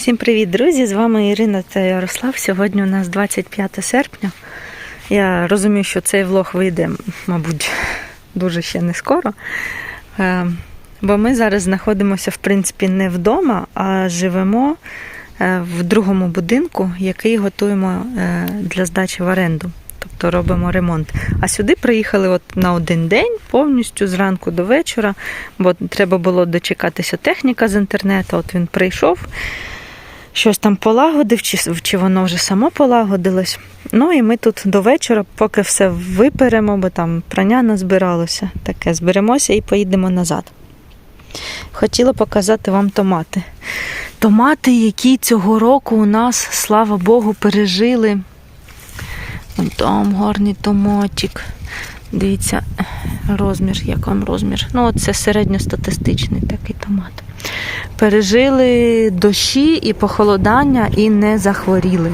Всім привіт, друзі! З вами Ірина та Ярослав. Сьогодні у нас 25 серпня. Я розумію, що цей влог вийде, мабуть, дуже ще не скоро. Е, Бо ми зараз знаходимося, в принципі, не вдома, а живемо е, в другому будинку, який готуємо е, для здачі в оренду. Тобто робимо ремонт. А сюди приїхали от на один день повністю зранку до вечора, бо треба було дочекатися техніка з інтернету. От він прийшов, щось там полагодив, чи, чи воно вже само полагодилось. Ну і ми тут до вечора, поки все виперемо, бо там прання назбиралося, таке зберемося і поїдемо назад. Хотіла показати вам томати. Томати, які цього року у нас, слава Богу, пережили. Там гарний томатик. Дивіться, розмір, як вам розмір. Ну, от це середньостатистичний такий томат. Пережили дощі і похолодання і не захворіли.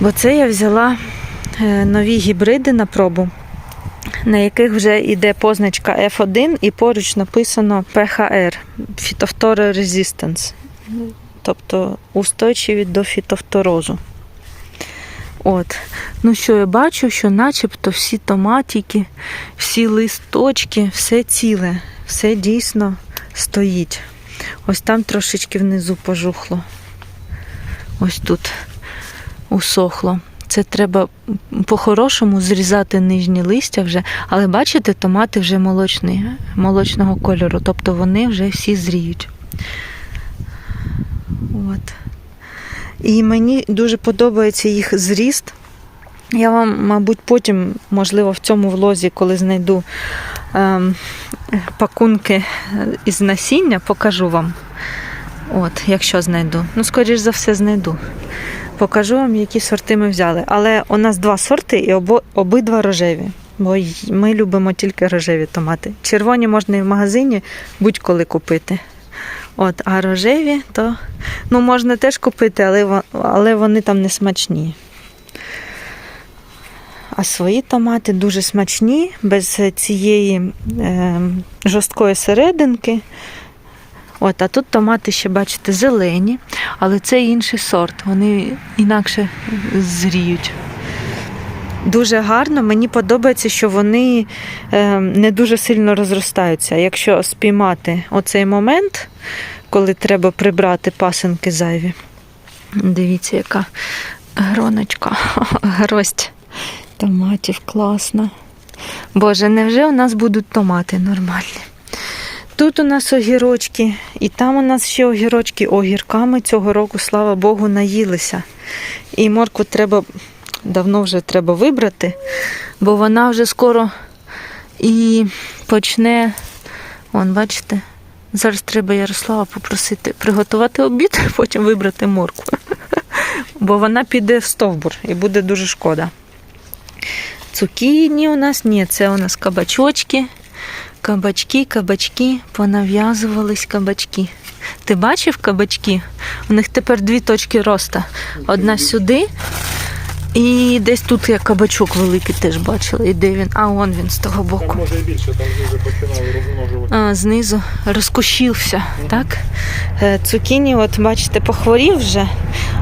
Бо це я взяла е, нові гібриди на пробу, на яких вже йде позначка F1 і поруч написано PHR Phytophthora Resistance. Тобто устойчиві до фітофторозу. От. Ну що я бачу, що начебто всі томатики, всі листочки, все ціле, все дійсно стоїть. Ось там трошечки внизу пожухло. Ось тут усохло. Це треба по-хорошому зрізати нижні листя вже, але бачите, томати вже молочні, молочного кольору, тобто вони вже всі зріють. От. І мені дуже подобається їх зріст. Я вам, мабуть, потім, можливо, в цьому влозі, коли знайду пакунки із насіння, покажу вам. От, якщо знайду. Ну, скоріш за все, знайду. Покажу вам, які сорти ми взяли. Але у нас два сорти і обо, обидва рожеві. Бо ми любимо тільки рожеві томати. Червоні можна і в магазині будь-коли купити. От, а рожеві, то ну, можна теж купити, але, але вони там не смачні. А свої томати дуже смачні, без цієї е, жорсткої серединки. От, а тут томати ще, бачите, зелені, але це інший сорт, вони інакше зріють. Дуже гарно, мені подобається, що вони е, не дуже сильно розростаються. Якщо спіймати оцей момент, коли треба прибрати пасинки зайві. Дивіться, яка гроночка, гроздь томатів класна. Боже, невже у нас будуть томати нормальні? Тут у нас огірочки, і там у нас ще огірочки. Огірками цього року, слава Богу, наїлися. І морку треба давно вже треба вибрати, бо вона вже скоро і почне. Вон, бачите, зараз треба Ярослава попросити приготувати обід, потім вибрати морку. Бо вона піде в стовбур і буде дуже шкода. Цукіні у нас ні, це у нас кабачочки. Кабачки, кабачки, понав'язувались кабачки. Ти бачив кабачки? У них тепер дві точки росту. Одна сюди, і десь тут я кабачок великий теж бачила. І де він? А он він з того боку. Там може і більше, там вже починали розмножувати. А, знизу розкушився, так? Е, Цукіні, от бачите, похворів вже,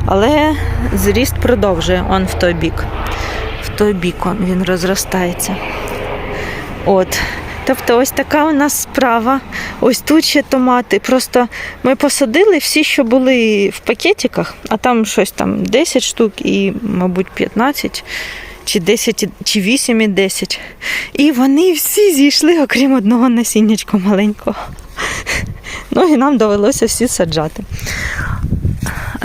але зріст продовжує он в той бік. Той бік він розростається. От. Тобто ось така у нас справа. Ось тут ще томати. Просто ми посадили всі, що були в пакетиках, а там щось там 10 штук і, мабуть, 15 чи 10, чи 8 і 10. І вони всі зійшли, окрім одного насіннячка маленького. Ну і нам довелося всі саджати.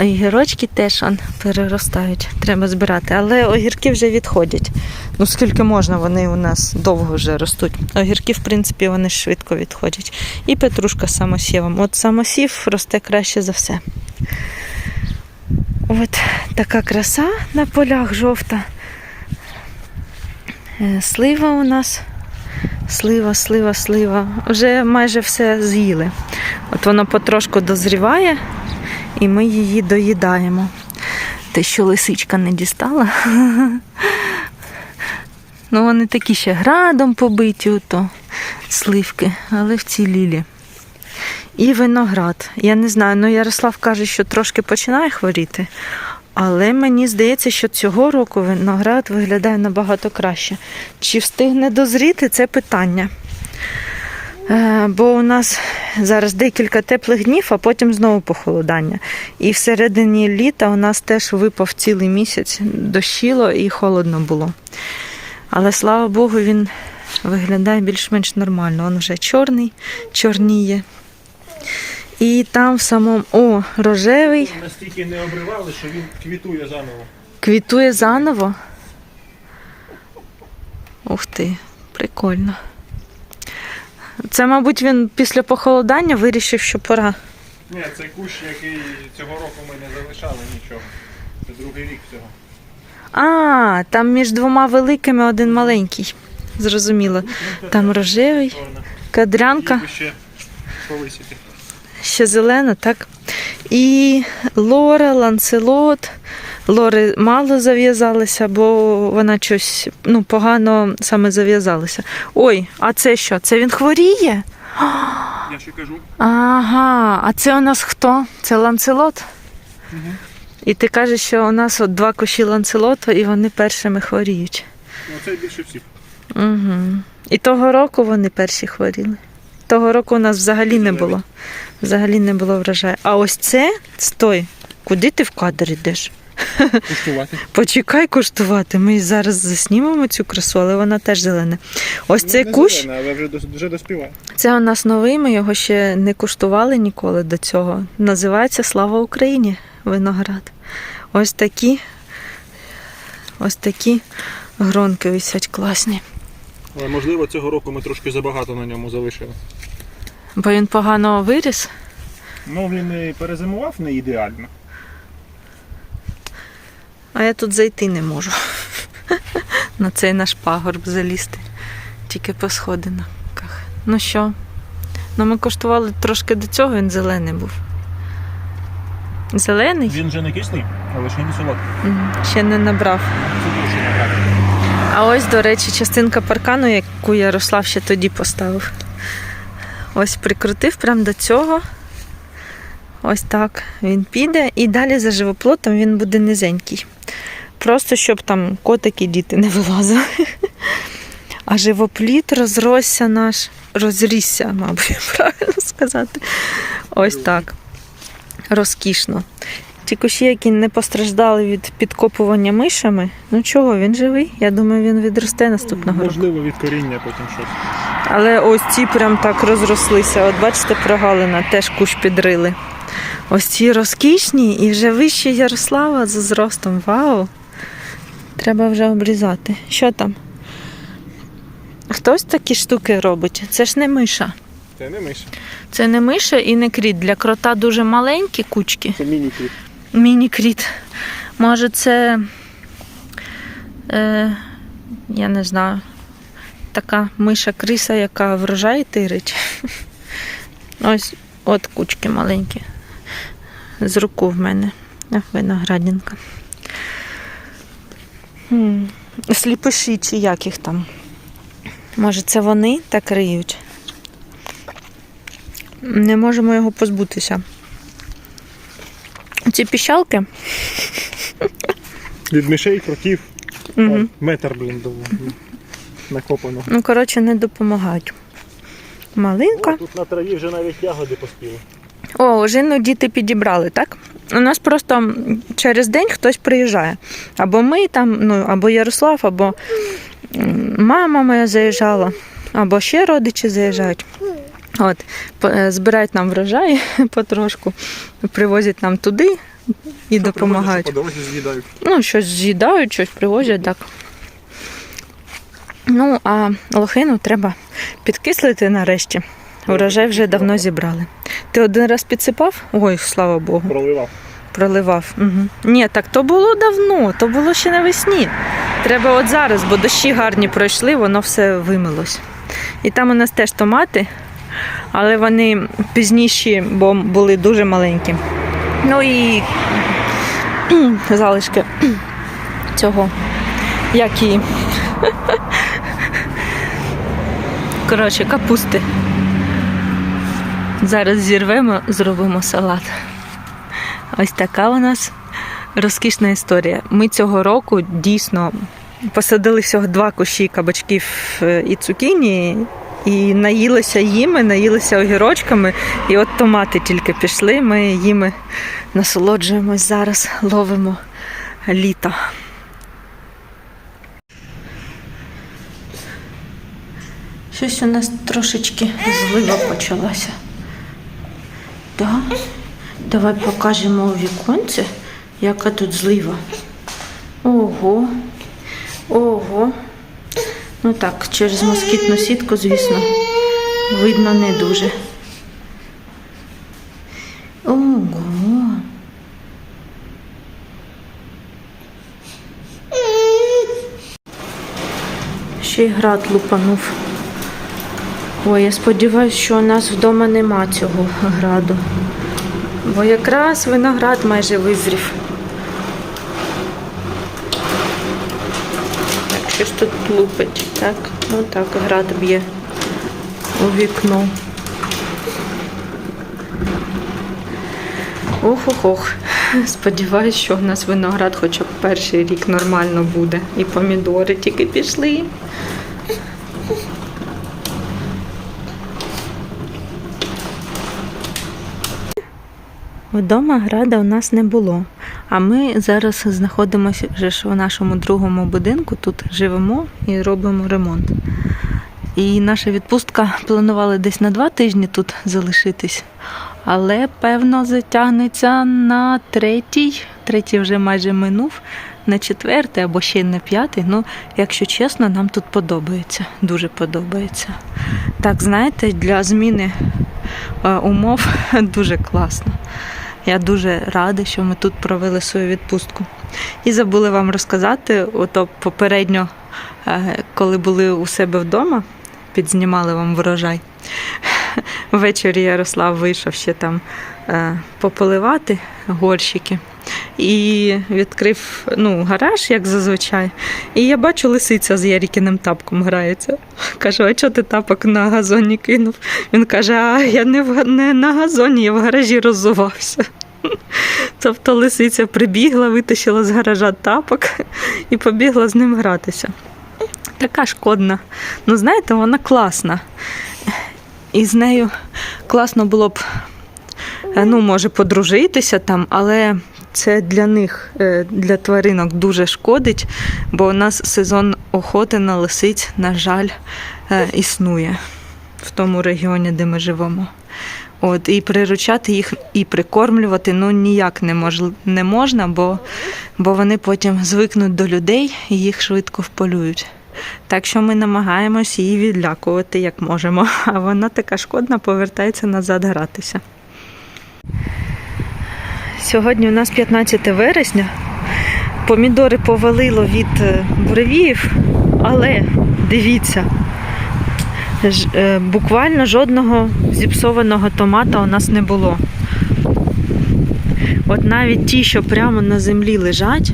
Огірочки теж он, переростають, треба збирати. Але огірки вже відходять. Ну скільки можна, вони у нас довго вже ростуть. Огірки, в принципі, вони швидко відходять. І петрушка з самосівом. От самосів росте краще за все. От така краса на полях жовта. Е, Слива у нас. Слива, слива, слива. Вже майже все з'їли. От воно потрошку дозріває, і ми її доїдаємо. Те, що лисичка не дістала. Ну, вони такі ще градом побиті, ото сливки, але вцілілі. і виноград. Я не знаю, ну Ярослав каже, що трошки починає хворіти. Але мені здається, що цього року виноград виглядає набагато краще. Чи встигне дозріти, це питання. Е, Бо у нас зараз декілька теплих днів, а потім знову похолодання. І всередині літа у нас теж випав цілий місяць, дощило і холодно було. Але слава Богу, він виглядає більш-менш нормально. Він вже чорний, чорніє. І там в самому о, рожевий Настільки не обривали, що він квітує заново. квітує заново. Ух ти, прикольно. Це, мабуть, він після похолодання вирішив, що пора. Ні, це кущ, який цього року ми не залишали нічого. Це другий рік цього. А, там між двома великими один маленький. Зрозуміло. Там рожевий, кадрянка, ще повисити. ще зелена, так? І Лора, ланцелот. Лори мало зав'язалися, бо вона щось ну, погано саме зав'язалася. Ой, а це що? Це він хворіє? Я ще кажу. Ага, а це у нас хто? Це ланцелот? Угу. І ти кажеш, що у нас от два кущі ланцелоту, і вони першими хворіють. Ну це більше всіх. Угу. І того року вони перші хворіли. Того року у нас взагалі не було. Взагалі не було врожаю. А ось це стой. Куди ти в кадр йдеш? Куштувати. Почекай куштувати. Ми зараз заснімемо цю красу, але вона теж зелена. Ось цей кущ, Ну, але вже, вже доспіває. це у нас новий, ми його ще не куштували ніколи до цього. Називається Слава Україні виноград. Ось такі, ось такі гронки висять класні. Але можливо цього року ми трошки забагато на ньому залишили. Бо він погано виріс. Ну він і перезимував не ідеально. А я тут зайти не можу. На цей наш пагорб залізти. Тільки по сходинках. Ну що? Ну ми коштували трошки до цього, він зелений був. Зелений? Він вже не кислий, але ще не солодкий. Ще не набрав. Дуже. А ось, до речі, частинка паркану, яку Ярослав ще тоді поставив. Ось прикрутив прямо до цього. Ось так він піде. І далі за живоплотом він буде низенький. Просто щоб там котики діти не вилазили. А живопліт розросся наш, розрісся, мабуть, правильно сказати. Ось так. Розкішно. Ті кущі, які не постраждали від підкопування мишами, ну чого, він живий. Я думаю, він відросте наступного року. Можливо, від коріння потім щось. Але ось ці прям так розрослися. От бачите, прогалина, теж кущ підрили. Ось ці розкішні і вже вищі Ярослава за зростом. Вау! Треба вже обрізати. Що там? Хтось такі штуки робить. Це ж не миша. Це не миша. Це не миша і не кріт. Для крота дуже маленькі кучки. Це міні-кліп. Міні-кріт. Може, це. Е, я не знаю. Така миша криса, яка врожай тирить. Ось от кучки маленькі. З руку в мене. Виноградинка. Сліпиші чи як їх там? Може, це вони так риють? Не можемо його позбутися. Ці піщалки. Від мишей, кротів. Угу. Метр, блін. Накопано. Ну, коротше, не допомагають. Малинка. Тут на траві вже навіть ягоди поспіли. О, ожину діти підібрали, так? У нас просто через день хтось приїжджає. Або ми там, ну, або Ярослав, або мама моя заїжджала, або ще родичі заїжджають. От, е, збирають нам врожай потрошку, привозять нам туди і допомагають. По дорозі з'їдають. Ну, щось з'їдають, щось привозять, так. Ну, а лохину треба підкислити нарешті. Урожай вже давно зібрали. Ти один раз підсипав? Ой, слава Богу, Проливав. проливав. Угу. Ні, так то було давно, то було ще навесні. Треба от зараз, бо дощі гарні пройшли, воно все вимилось. І там у нас теж томати, але вони пізніші, бо були дуже маленькі. Ну і залишки цього, як і. Коротше, капусти. Зараз зірвемо, зробимо салат. Ось така у нас розкішна історія. Ми цього року дійсно посадили всього два кущі кабачків е, і цукіні. І наїлися їми, наїлися огірочками, і от томати тільки пішли. Ми їми насолоджуємось зараз, ловимо літо. Щось у нас трошечки злива почалася. Да? Давай покажемо у віконці, яка тут злива. Ого. Ого. Ну так, через москітну сітку, звісно, видно не дуже. Ого. Ще й град лупанув. Ой, я сподіваюся, що у нас вдома нема цього граду. Бо якраз виноград майже визрів. Так, що ж тут лупить? Так, ну так, град б'є у вікно. Ох-ох-ох. Сподіваюсь, що в нас виноград хоча б перший рік нормально буде. І помідори тільки пішли. Вдома града у нас не було. А ми зараз знаходимося вже у нашому другому будинку. Тут живемо і робимо ремонт. І наша відпустка планували десь на два тижні тут залишитись. Але певно затягнеться на третій. Третій вже майже минув, на четвертий або ще й на п'ятий. Ну, якщо чесно, нам тут подобається. Дуже подобається. Так, знаєте, для зміни е, умов дуже класно. Я дуже рада, що ми тут провели свою відпустку. І забули вам розказати, ото попередньо, е, коли були у себе вдома, підзнімали вам врожай. Ввечері Ярослав вийшов ще там е, пополивати горщики. І відкрив ну, гараж, як зазвичай. І я бачу, лисиця з Ярікіним тапком грається. Кажу, а чого ти тапок на газоні кинув? Він каже: а я не, в, не на газоні, я в гаражі роззувався. Тобто лисиця прибігла, витащила з гаража тапок і побігла з ним гратися. Така шкодна. Ну, знаєте, вона класна. І з нею класно було б, е, ну, може, подружитися там, але це для них, е, для тваринок, дуже шкодить, бо у нас сезон охоти на лисиць, на жаль, е, існує в тому регіоні, де ми живемо. От, і приручати їх і прикормлювати ну ніяк не, мож, не можна, бо, бо вони потім звикнуть до людей і їх швидко вполюють. Так що ми намагаємось її відлякувати як можемо. А вона така шкодна, повертається назад гратися. Сьогодні у нас 15 вересня. Помідори повалило від е, буревіїв, але дивіться, е, буквально жодного зіпсованого томата у нас не було. От навіть ті, що прямо на землі лежать,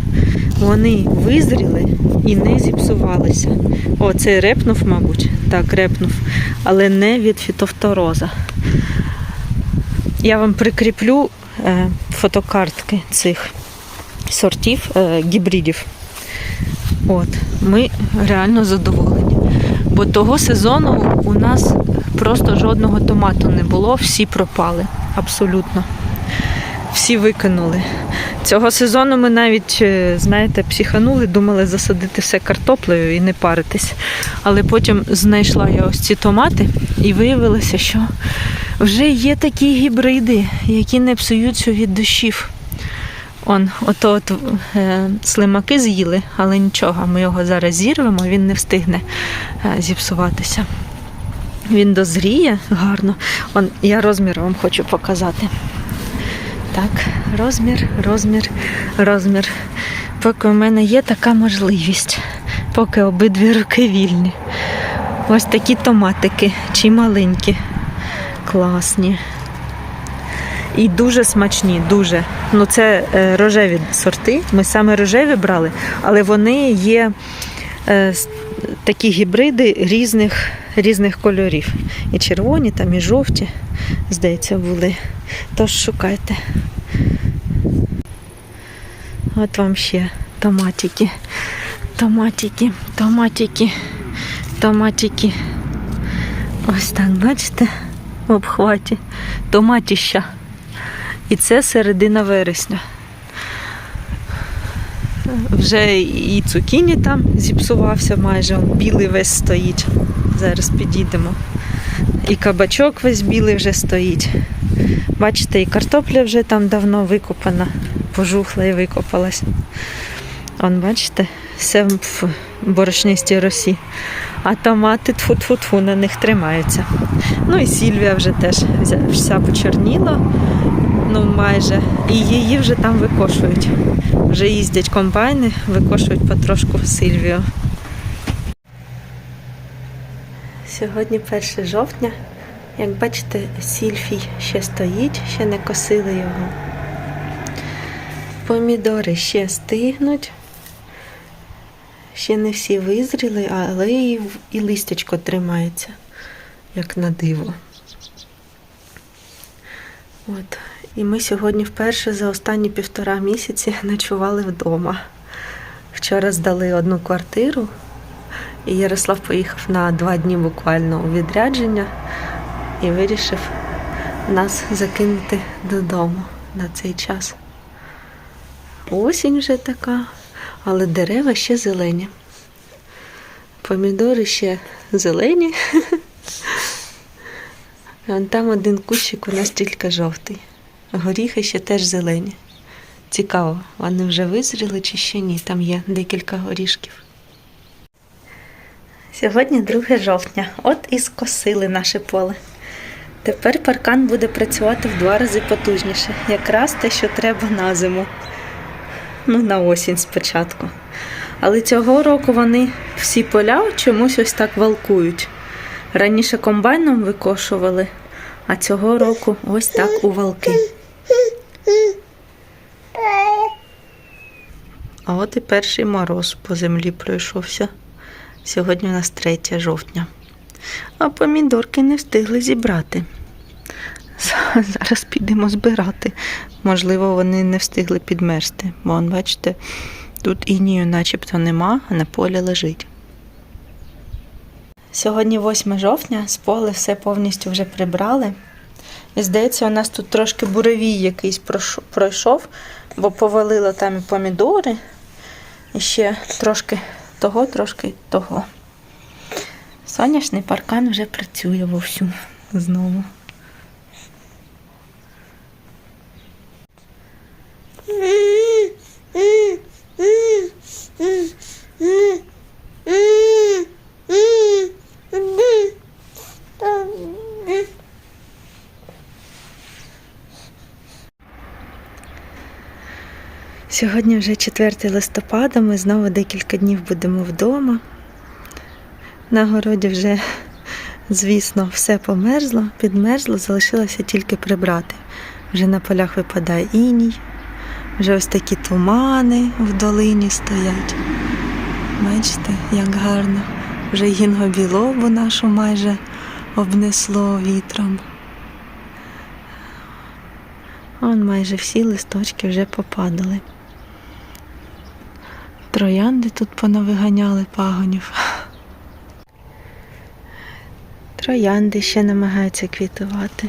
вони визріли і не зіпсувалися. О, цей репнув, мабуть. Так, репнув, але не від фітофтороза. Я вам прикріплю фотокартки цих сортів е, гібридів. От, ми реально задоволені. Бо того сезону у нас просто жодного томату не було, всі пропали. Абсолютно. Всі викинули. Цього сезону ми навіть, е, знаєте, психанули, думали засадити все картоплею і не паритись. Але потім знайшла я ось ці томати і виявилося, що вже є такі гібриди, які не псуються від дощів. Он, ото от, е, слимаки з'їли, але нічого, ми його зараз зірвемо, він не встигне е, зіпсуватися. Він дозріє гарно. Он, я розмір вам хочу показати. Так, розмір, розмір, розмір. Поки у мене є така можливість, поки обидві руки вільні. Ось такі томатики, чи маленькі, класні. І дуже смачні, дуже. Ну, це е, рожеві сорти. Ми саме рожеві брали, але вони є е, такі гібриди різних, різних кольорів. І червоні, там і жовті, здається, були. Тож шукайте. От вам ще томатики. Томатики, томатики, томатики. Ось так, бачите, в обхваті. Томатіща. І це середина вересня. Вже і цукіні там зіпсувався майже, он білий весь стоїть. Зараз підійдемо. І кабачок весь білий вже стоїть. Бачите, і картопля вже там давно викопана, пожухла і викопалась. Он, бачите, все в борошнистій росі. А томати тфу-тфу-тфу на них тримаються. Ну і Сільвія вже теж вся почорніла, ну майже. І її вже там викошують. Вже їздять комбайни, викошують потрошку Сильвію. Сьогодні 1 жовтня. Як бачите, сільфій ще стоїть, ще не косили його. Помідори ще стигнуть. Ще не всі визріли, але і, і листячко тримається, як на диво. От. І ми сьогодні вперше за останні півтора місяці ночували вдома. Вчора здали одну квартиру, і Ярослав поїхав на два дні буквально у відрядження і вирішив нас закинути додому на цей час. Осінь вже така, але дерева ще зелені. Помідори ще зелені. Вон там один кущик у нас тільки жовтий. Горіхи ще теж зелені. Цікаво, вони вже визріли чи ще ні? Там є декілька горішків. Сьогодні 2 жовтня. От і скосили наше поле. Тепер паркан буде працювати в два рази потужніше. Якраз те, що треба на зиму. Ну, на осінь спочатку. Але цього року вони всі поля чомусь ось так валкують. Раніше комбайном викошували, а цього року ось так у валки. А от і перший мороз по землі пройшовся. Сьогодні у нас 3 жовтня. А помідорки не встигли зібрати. Зараз підемо збирати. Можливо, вони не встигли підмерзти. Бо, бачите, тут інію начебто нема, а на полі лежить. Сьогодні 8 жовтня, з поля все повністю вже прибрали. І здається, у нас тут трошки буревій якийсь пройшов, бо повалило там і помідори, і ще трошки того, трошки того. Сонячний паркан вже працює вовсю знову. Сьогодні вже 4 листопада, ми знову декілька днів будемо вдома. На городі вже, звісно, все померзло, підмерзло, залишилося тільки прибрати. Вже на полях випадає іній, вже ось такі тумани в долині стоять. Бачите, як гарно. Вже гінго-білобу нашу майже обнесло вітром. Он майже всі листочки вже попадали. Троянди тут понавиганяли пагонів. Троянди ще намагаються квітувати.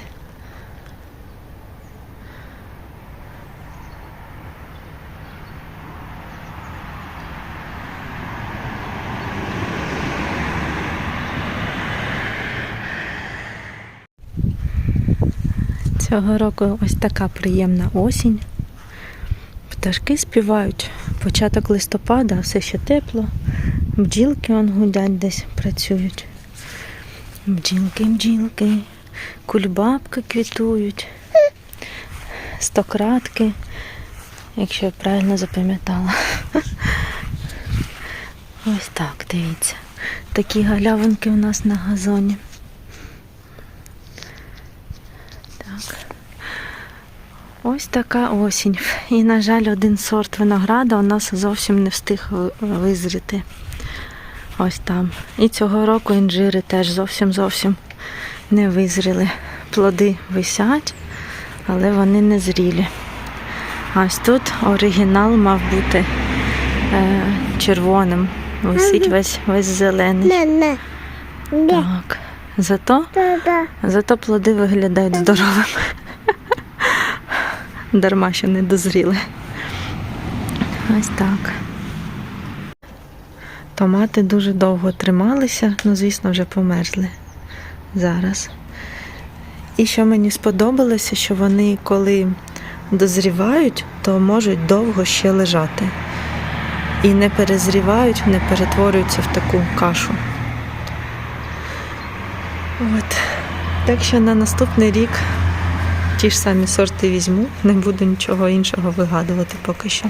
Цього року ось така приємна осінь. Пташки співають. Початок листопада, все ще тепло. Бджілки он гудять десь працюють. Бджілки, бджілки, кульбабки квітують, стократки, якщо я правильно запам'ятала. Ось так, дивіться. Такі галявинки у нас на газоні. Ось така осінь. І, на жаль, один сорт винограда у нас зовсім не встиг визріти. Ось там. І цього року інжири теж зовсім зовсім не визріли. Плоди висять, але вони не зрілі. Ось тут оригінал мав бути е, червоним. Висить весь, весь зелений. Не, не. Не. Так. Зато, зато плоди виглядають здоровими. Дарма що не дозріли. Ось так. Томати дуже довго трималися, ну, звісно, вже померзли зараз. І що мені сподобалося, що вони, коли дозрівають, то можуть довго ще лежати. І не перезрівають, не перетворюються в таку кашу. От. Так що на наступний рік ті ж самі сорти візьму, не буду нічого іншого вигадувати поки що.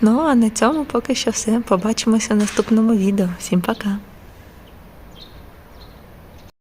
Ну, а на цьому поки що все. Побачимося в наступному відео. Всім пока!